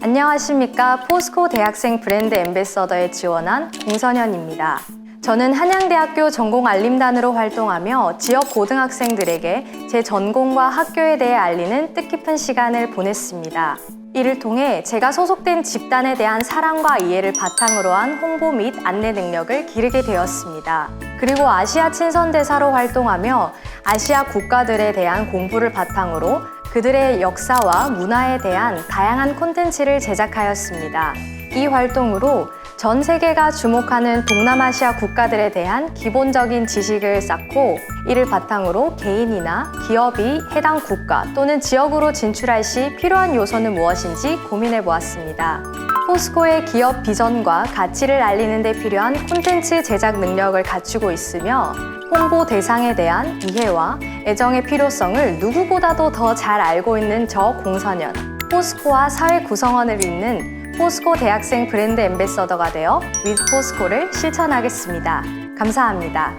안녕하십니까. 포스코 대학생 브랜드 엠베서더에 지원한 공선현입니다. 저는 한양대학교 전공 알림단으로 활동하며 지역 고등학생들에게 제 전공과 학교에 대해 알리는 뜻깊은 시간을 보냈습니다. 이를 통해 제가 소속된 집단에 대한 사랑과 이해를 바탕으로 한 홍보 및 안내 능력을 기르게 되었습니다. 그리고 아시아 친선대사로 활동하며 아시아 국가들에 대한 공부를 바탕으로 그들의 역사와 문화에 대한 다양한 콘텐츠를 제작하였습니다. 이 활동으로 전 세계가 주목하는 동남아시아 국가들에 대한 기본적인 지식을 쌓고 이를 바탕으로 개인이나 기업이 해당 국가 또는 지역으로 진출할 시 필요한 요소는 무엇인지 고민해 보았습니다. 포스코의 기업 비전과 가치를 알리는 데 필요한 콘텐츠 제작 능력을 갖추고 있으며 홍보 대상에 대한 이해와 애정의 필요성을 누구보다도 더 잘 알고 있는 저 공선현. 포스코와 사회 구성원을 잇는 포스코 대학생 브랜드 엠베서더가 되어 위드 포스코를 실천하겠습니다. 감사합니다.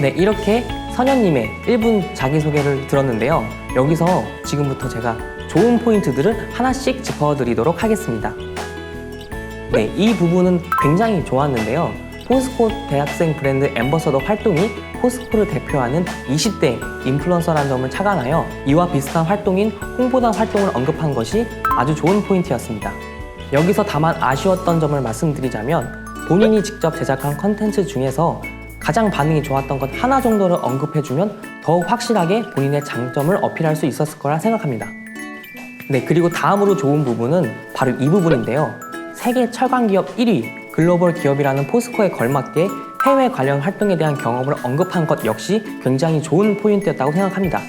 네, 이렇게 선현님의 1분 자기소개를 들었는데요. 여기서 지금부터 제가 좋은 포인트들을 하나씩 짚어드리도록 하겠습니다. 네, 이 부분은 굉장히 좋았는데요. 포스코 대학생 브랜드 엠버서더 활동이 포스코를 대표하는 20대 인플루언서라는 점을 착안하여 이와 비슷한 활동인 홍보단 활동을 언급한 것이 아주 좋은 포인트였습니다. 여기서 다만 아쉬웠던 점을 말씀드리자면 본인이 직접 제작한 컨텐츠 중에서 가장 반응이 좋았던 것 하나 정도를 언급해주면 더욱 확실하게 본인의 장점을 어필할 수 있었을 거라 생각합니다. 네, 그리고 다음으로 좋은 부분은 바로 이 부분인데요. 세계 철강 기업 1위 글로벌 기업이라는 포스코에 걸맞게 해외 관련 활동에 대한 경험을 언급한 것 역시 굉장히 좋은 포인트였다고 생각합니다.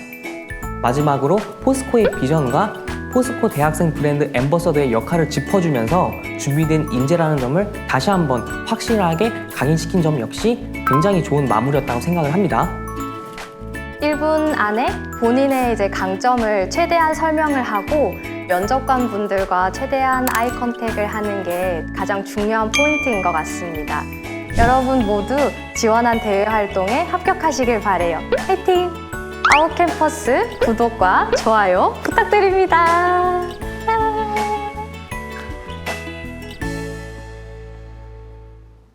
마지막으로 포스코의 비전과 포스코 대학생 브랜드 엠버서더의 역할을 짚어주면서 준비된 인재라는 점을 다시 한번 확실하게 각인시킨 점 역시 굉장히 좋은 마무리였다고 생각을 합니다. 1분 안에 본인의 이제 강점을 최대한 설명을 하고 면접관 분들과 최대한 아이 컨택을 하는 게 가장 중요한 포인트인 것 같습니다. 여러분 모두 지원한 대외 활동에 합격하시길 바래요. 화이팅! 아웃 캠퍼스 구독과 좋아요 부탁드립니다.